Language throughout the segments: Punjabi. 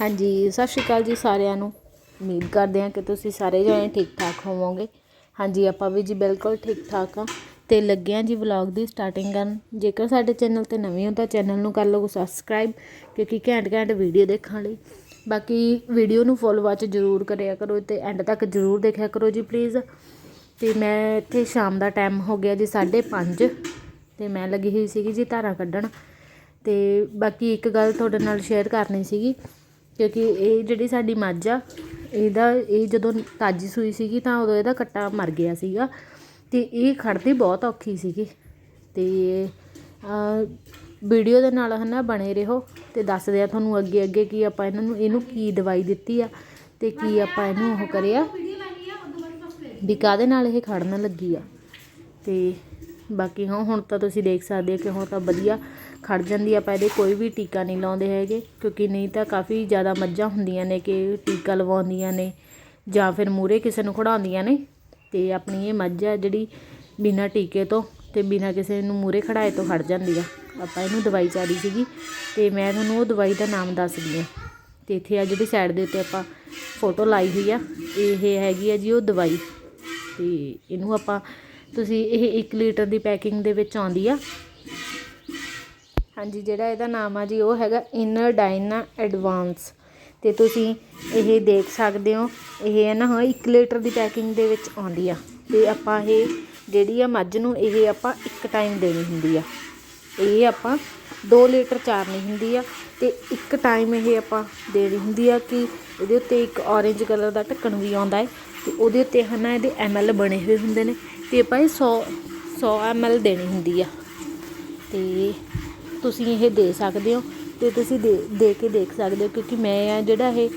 ਹਾਂਜੀ, ਸਤਿ ਸ਼੍ਰੀ ਅਕਾਲ ਜੀ ਸਾਰਿਆਂ ਨੂੰ। ਉਮੀਦ ਕਰਦੇ ਹਾਂ ਕਿ ਤੁਸੀਂ ਸਾਰੇ ਜਣੇ ਠੀਕ ਠਾਕ ਹੋਵੋਗੇ। ਹਾਂਜੀ, ਆਪਾਂ ਵੀ ਜੀ ਬਿਲਕੁਲ ਠੀਕ ਠਾਕ ਆ ਤੇ ਲੱਗੇ ਹਾਂ ਜੀ ਵਲੌਗ ਦੀ ਸਟਾਰਟਿੰਗ ਕਰਨ। ਜੇਕਰ ਸਾਡੇ ਚੈਨਲ ਤੇ ਨਵੇਂ ਹੋ ਤਾਂ ਚੈਨਲ ਨੂੰ ਕਰ ਲਓ ਸਬਸਕ੍ਰਾਈਬ ਕਿਉਂਕਿ ਘੈਂਟ ਘੈਂਟ ਵੀਡੀਓ ਦੇਖਣ ਲਈ। ਬਾਕੀ ਵੀਡੀਓ ਨੂੰ ਫੁੱਲ ਵਾਚ ਜ਼ਰੂਰ ਕਰਿਆ ਕਰੋ ਤੇ ਐਂਡ ਤੱਕ ਜ਼ਰੂਰ ਦੇਖਿਆ ਕਰੋ ਜੀ ਪਲੀਜ਼ ਤੇ ਮੈਂ ਇੱਥੇ ਸ਼ਾਮ ਦਾ ਟਾਈਮ ਹੋ ਗਿਆ ਜੀ 5:30 ਤੇ ਮੈਂ ਲੱਗੀ ਹੋਈ ਸੀਗੀ ਜੀ ਧਾਰਾਂ ਕੱਢਣ। ਤੇ ਬਾਕੀ ਇੱਕ ਗੱਲ ਤੁਹਾਡੇ ਨਾਲ ਸ਼ੇਅਰ ਕਰਨੀ ਸੀਗੀ ਕਿਉਂਕਿ ਇਹ ਜਿਹੜੀ ਸਾਡੀ ਮੱਝ ਆ, ਇਹਦਾ, ਇਹ ਜਦੋਂ ਤਾਜੀ ਸੂਈ ਸੀਗੀ ਤਾਂ ਉਦੋਂ ਇਹਦਾ ਕੱਟਾ ਮਰ ਗਿਆ ਸੀਗਾ ਅਤੇ ਇਹ ਖੜਦੀ ਬਹੁਤ ਔਖੀ ਸੀਗੀ। ਅਤੇ ਵੀਡੀਓ ਦੇ ਨਾਲ ਹਨਾ ਬਣੇ ਰਹੋ ਤੇ ਦੱਸਦੇ ਆ ਤੁਹਾਨੂੰ ਅੱਗੇ ਅੱਗੇ ਕੀ ਆਪਾਂ ਇਹਨਾਂ ਨੂੰ, ਇਹਨੂੰ ਕੀ ਦਵਾਈ ਦਿੱਤੀ ਆ ਤੇ ਕੀ ਆਪਾਂ ਇਹਨੂੰ ਉਹ ਕਰਿਆ ਵੀ ਕਾਹਦੇ ਨਾਲ ਇਹ ਖੜਨ ਲੱਗੀ ਆ। ਤੇ ਬਾਕੀ ਹਾਂ ਹੁਣ ਤਾਂ ਤੁਸੀਂ ਦੇਖ ਸਕਦੇ ਹੋ ਕਿ ਹੁਣ ਤਾਂ ਵਧੀਆ ਖੜ ਜਾਂਦੀ ਆਪਾਂ ਇਹਦੇ ਕੋਈ ਵੀ ਟੀਕਾ ਨਹੀਂ ਲਾਉਂਦੇ ਹੈਗੇ, ਕਿਉਂਕਿ ਨਹੀਂ ਤਾਂ ਕਾਫੀ ਜ਼ਿਆਦਾ ਮੱਝਾਂ ਹੁੰਦੀਆਂ ਨੇ ਕਿ ਟੀਕਾ ਲਵਾਉਂਦੀਆਂ ਨੇ, ਜਾਂ ਫਿਰ ਮੂਰੇ ਕਿਸੇ ਨੂੰ ਖੜਾਉਂਦੀਆਂ ਨੇ, ਤੇ ਆਪਣੀ ਇਹ ਮੱਝ ਆ ਜਿਹੜੀ ਬਿਨਾਂ ਟੀਕੇ ਤੋਂ ਤੇ ਬਿਨਾਂ ਕਿਸੇ ਨੂੰ ਮੂਰੇ ਖੜਾਏ ਤੋਂ ਖੜ ਜਾਂਦੀ ਆ। ਆਪਾਂ ਇਹਨੂੰ ਦਵਾਈ ਚਾਰੀ ਸੀਗੀ, ਤੇ ਮੈਂ ਤੁਹਾਨੂੰ ਉਹ ਦਵਾਈ ਦਾ ਨਾਮ ਦੱਸਦੀ ਆ। ਤੇ ਇੱਥੇ ਆ ਜਿਹੜੀ ਸਾਈਡ ਦੇ ਉੱਤੇ ਆਪਾਂ ਫੋਟੋ ਲਾਈ ਹੋਈ ਆ, ਇਹ ਹੈਗੀ ਆ ਜੀ ਉਹ ਦਵਾਈ। ਤੇ ਇਹਨੂੰ ਆਪਾਂ, ਤੁਸੀਂ ਇਹ 1 ਲੀਟਰ ਦੀ ਪੈਕਿੰਗ ਦੇ ਵਿੱਚ ਆਉਂਦੀ ਆ ਹਾਂਜੀ, ਜਿਹੜਾ ਇਹਦਾ ਨਾਮ ਆ ਜੀ, ਉਹ ਹੈਗਾ ਇਨਰ ਡਾਇਨਾ ਐਡਵਾਂਸ ਤੇ ਤੁਸੀਂ ਇਹ ਦੇਖ ਸਕਦੇ ਹੋ, ਇਹ ਹੈ ਨਾ 1 ਲੀਟਰ ਦੀ ਪੈਕਿੰਗ ਦੇ ਵਿੱਚ ਆਉਂਦੀ ਆ। ਤੇ ਆਪਾਂ ਇਹ ਜਿਹੜੀ ਆ ਮੱਝ ਨੂੰ, ਇਹ ਆਪਾਂ ਇੱਕ ਟਾਈਮ ਦੇਣੀ ਹੁੰਦੀ ਆ। ਇਹ ਆਪਾਂ 2 ਲੀਟਰ ਚਾਰਨੀ ਹੁੰਦੀ ਆ ਤੇ ਇੱਕ ਟਾਈਮ ਇਹ ਆਪਾਂ ਦੇਣੀ ਹੁੰਦੀ ਆ ਕਿ ਇਹਦੇ ਉੱਤੇ ਇੱਕ ਔਰੇਂਜ ਕਲਰ ਦਾ ਢੱਕਣ ਵੀ ਆਉਂਦਾ ਹੈ ਤੇ ਉਹਦੇ ਉੱਤੇ ਹਨਾ ਇਹਦੇ ਐਮਐਲ ਬਣੇ ਹੋਏ ਹੁੰਦੇ ਨੇ ਤੇ ਆਪਾਂ ਇਹ 100 100 ਐਮਐਲ ਦੇਣੀ ਹੁੰਦੀ ਆ। ਤੇ ਤੁਸੀਂ ਇਹ ਦੇ ਸਕਦੇ ਹੋ ਅਤੇ ਤੁਸੀਂ ਦੇ ਦੇ ਕੇ ਦੇਖ ਸਕਦੇ ਹੋ ਕਿਉਂਕਿ ਮੈਂ ਆ ਜਿਹੜਾ ਇਹ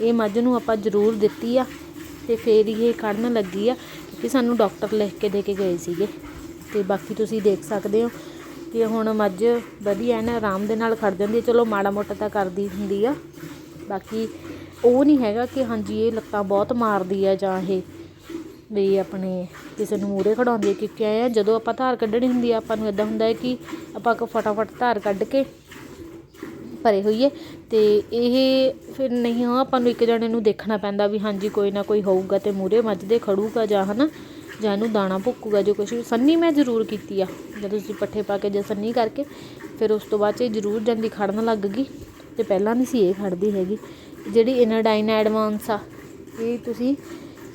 ਇਹ ਮੱਝ ਨੂੰ ਆਪਾਂ ਜ਼ਰੂਰ ਦਿੱਤੀ ਆ ਅਤੇ ਫਿਰ ਇਹ ਖੜਨ ਲੱਗੀ ਆ ਕਿ ਸਾਨੂੰ ਡਾਕਟਰ ਲਿਖ ਕੇ ਦੇ ਕੇ ਗਏ ਸੀਗੇ ਅਤੇ ਬਾਕੀ ਤੁਸੀਂ ਦੇਖ ਸਕਦੇ ਹੋ ਕਿ ਹੁਣ ਮੱਝ ਵਧੀਆ ਨਾ, ਆਰਾਮ ਦੇ ਨਾਲ ਖੜ ਜਾਂਦੀ ਹੈ। ਚਲੋ ਮਾੜਾ ਮੋਟਾ ਤਾਂ ਕਰਦੀ ਹੁੰਦੀ ਆ। ਬਾਕੀ ਉਹ ਨਹੀਂ ਹੈਗਾ ਕਿ ਹਾਂਜੀ ਇਹ ਲੱਤਾਂ ਬਹੁਤ ਮਾਰਦੀ ਆ ਜਾਂ ਇਹ ਵੀ ਆਪਣੇ ਕਿਸੇ ਨੂੰ ਮੂਹਰੇ ਖੜਾਉਂਦੀ ਹੈ ਕਿਉਂਕਿ ਆ ਜਦੋਂ ਆਪਾਂ ਧਾਰ ਕੱਢਣੀ ਹੁੰਦੀ ਆ, ਆਪਾਂ ਨੂੰ ਇੱਦਾਂ ਹੁੰਦਾ ਹੈ ਕਿ ਆਪਾਂ ਫਟਾਫਟ ਧਾਰ ਕੱਢ ਕੇ ਭਰੇ ਹੋਈਏ ਅਤੇ ਇਹ ਫਿਰ ਨਹੀਂ, ਹਾਂ, ਆਪਾਂ ਨੂੰ ਇੱਕ ਜਣੇ ਨੂੰ ਦੇਖਣਾ ਪੈਂਦਾ ਵੀ ਹਾਂਜੀ, ਕੋਈ ਨਾ ਕੋਈ ਹੋਊਗਾ ਅਤੇ ਮੂਹਰੇ ਮੱਝ ਦੇ ਖੜੂਗਾ ਜਾਂ ਹਨਾ, ਜਾਂ ਇਹਨੂੰ ਦਾਣਾ ਭੁੱਕੂਗਾ, ਜੋ ਕੁਛ ਵੀ। ਸੰਨੀ ਮੈਂ ਜ਼ਰੂਰ ਕੀਤੀ ਆ, ਜਦੋਂ ਤੁਸੀਂ ਪੱਠੇ ਪਾ ਕੇ ਜਾਂ ਸੰਨੀ ਕਰਕੇ, ਫਿਰ ਉਸ ਤੋਂ ਬਾਅਦ 'ਚ ਇਹ ਜ਼ਰੂਰ ਜਾਂਦੀ, ਖੜਨ ਲੱਗ ਗਈ ਤੇ ਪਹਿਲਾਂ ਨਹੀਂ ਸੀ ਇਹ ਖੜਦੀ ਹੈਗੀ। ਜਿਹੜੀ ਇਨਰਡਾਈਨ ਐਡਵਾਂਸ ਆ, ਇਹ ਤੁਸੀਂ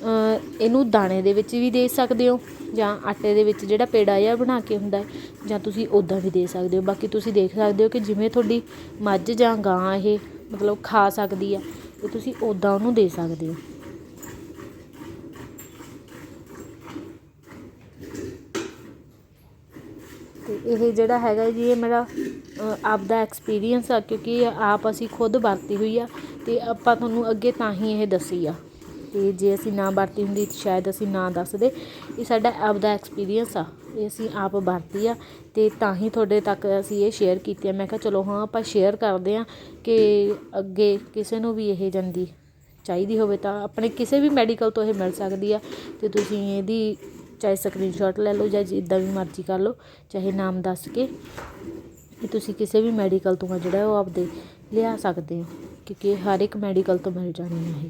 ਇਹਨੂੰ ਦਾਣੇ ਦੇ ਵਿੱਚ ਵੀ ਦੇ ਸਕਦੇ ਹੋ ਜਾਂ ਆਟੇ ਦੇ ਵਿੱਚ ਜਿਹੜਾ ਪੇੜਾ ਜਿਹਾ ਬਣਾ ਕੇ ਹੁੰਦਾ ਜਾਂ ਤੁਸੀਂ ਉੱਦਾਂ ਵੀ ਦੇ ਸਕਦੇ ਹੋ। ਬਾਕੀ ਤੁਸੀਂ ਦੇਖ ਸਕਦੇ ਹੋ ਕਿ ਜਿਵੇਂ ਤੁਹਾਡੀ ਮੱਝ ਜਾਂ ਗਾਂ ਇਹ ਮਤਲਬ ਖਾ ਸਕਦੀ ਆ ਤੇ ਤੁਸੀਂ ਉੱਦਾਂ ਉਹਨੂੰ ਦੇ ਸਕਦੇ ਹੋ। ਤੇ ਇਹ ਜਿਹੜਾ ਹੈਗਾ ਜੀ, ਇਹ ਮੇਰਾ ਆਪ ਦਾ ਐਕਸਪੀਰੀਅੰਸ ਆ, ਕਿਉਂਕਿ ਆਪ ਅਸੀਂ ਖੁਦ ਵਰਤੀ ਹੋਈ ਆ, ਤੇ ਆਪਾਂ ਤੁਹਾਨੂੰ ਅੱਗੇ ਤਾਂ ਹੀ ਇਹ ਦੱਸੀ ਆ। ਤੇ ਜੇ ਅਸੀਂ ਨਾ ਵਰਤੀ ਹੁੰਦੀ ਸ਼ਾਇਦ ਅਸੀਂ ਨਾ ਦੱਸਦੇ। ਇਹ ਸਾਡਾ ਆਪਦਾ ਐਕਸਪੀਰੀਅੰਸ ਆ। ਇਹ ਅਸੀਂ ਆਪ ਵਰਤੀ ਆ ਅਤੇ ਤਾਂ ਹੀ ਤੁਹਾਡੇ ਤੱਕ ਅਸੀਂ ਇਹ ਸ਼ੇਅਰ ਕੀਤੀ ਆ। ਮੈਂ ਕਿਹਾ ਚਲੋ ਹਾਂ, ਆਪਾਂ ਸ਼ੇਅਰ ਕਰਦੇ ਹਾਂ ਕਿ ਅੱਗੇ ਕਿਸੇ ਨੂੰ ਵੀ ਇਹ ਜਾਂਦੀ ਚਾਹੀਦੀ ਹੋਵੇ ਤਾਂ ਆਪਣੇ ਕਿਸੇ ਵੀ ਮੈਡੀਕਲ ਤੋਂ ਇਹ ਮਿਲ ਸਕਦੀ ਆ ਅਤੇ ਤੁਸੀਂ ਇਹਦੀ ਚਾਹੇ ਸਕਰੀਨਸ਼ਾਟ ਲੈ ਲਓ ਜਾਂ ਜਿੱਦਾਂ ਵੀ ਮਰਜ਼ੀ ਕਰ ਲਓ, ਚਾਹੇ ਨਾਮ ਦੱਸ ਕੇ ਕਿ ਤੁਸੀਂ ਕਿਸੇ ਵੀ ਮੈਡੀਕਲ ਤੋਂ ਆ ਜਿਹੜਾ ਉਹ ਆਪਦੇ ਲਿਆ ਸਕਦੇ ਹੋ। ਕਿਉਂਕਿ ਹਰ ਇੱਕ ਮੈਡੀਕਲ ਤੋਂ ਮਿਲ ਜਾਣੀ ਹੈ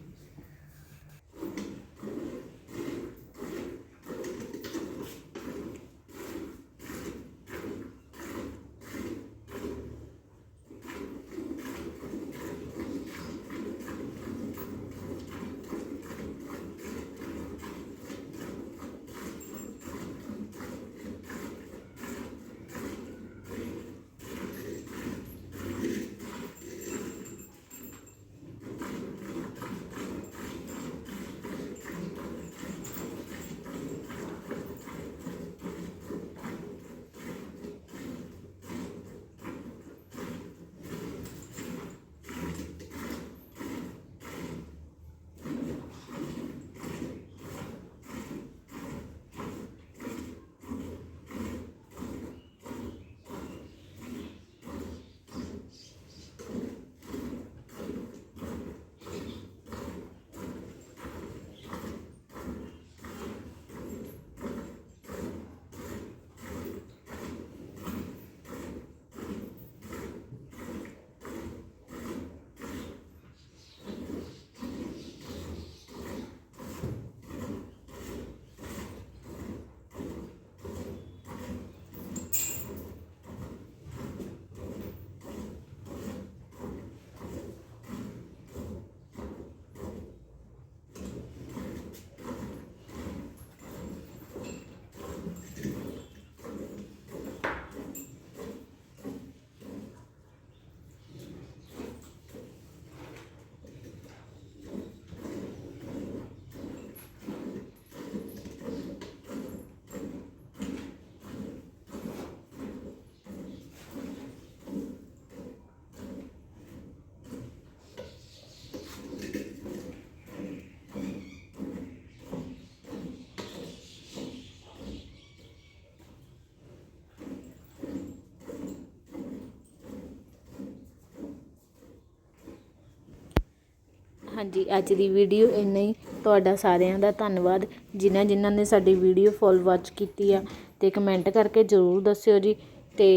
ਹਾਂਜੀ, ਅੱਜ ਦੀ ਵੀਡੀਓ ਇੰਨਾ ਹੀ। ਤੁਹਾਡਾ ਸਾਰਿਆਂ ਦਾ ਧੰਨਵਾਦ। ਜਿਨ੍ਹਾਂ ਜਿਨ੍ਹਾਂ ਨੇ ਸਾਡੀ ਵੀਡੀਓ ਫੁੱਲ ਵਾਚ ਕੀਤੀ ਆ ਤੇ ਕਮੈਂਟ ਕਰਕੇ ਜ਼ਰੂਰ ਦੱਸਿਓ ਜੀ ਤੇ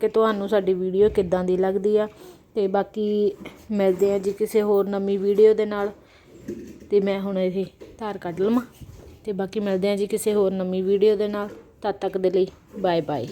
ਕਿ ਤੁਹਾਨੂੰ ਸਾਡੀ ਵੀਡੀਓ ਕਿੱਦਾਂ ਦੀ ਲੱਗਦੀ ਆ। ਤੇ ਬਾਕੀ ਮਿਲਦੇ ਆ ਜੀ ਕਿਸੇ ਹੋਰ ਨਵੀਂ ਵੀਡੀਓ ਦੇ ਨਾਲ। ਤੇ ਮੈਂ ਹੁਣ ਇਹ ਧਾਰ ਕੱਢ ਲਵਾਂ। ਤੇ ਬਾਕੀ ਮਿਲਦੇ ਆ ਜੀ ਕਿਸੇ ਹੋਰ ਨਵੀਂ ਵੀਡੀਓ ਦੇ ਨਾਲ। ਤਦ ਤੱਕ ਦੇ ਲਈ ਬਾਏ ਬਾਏ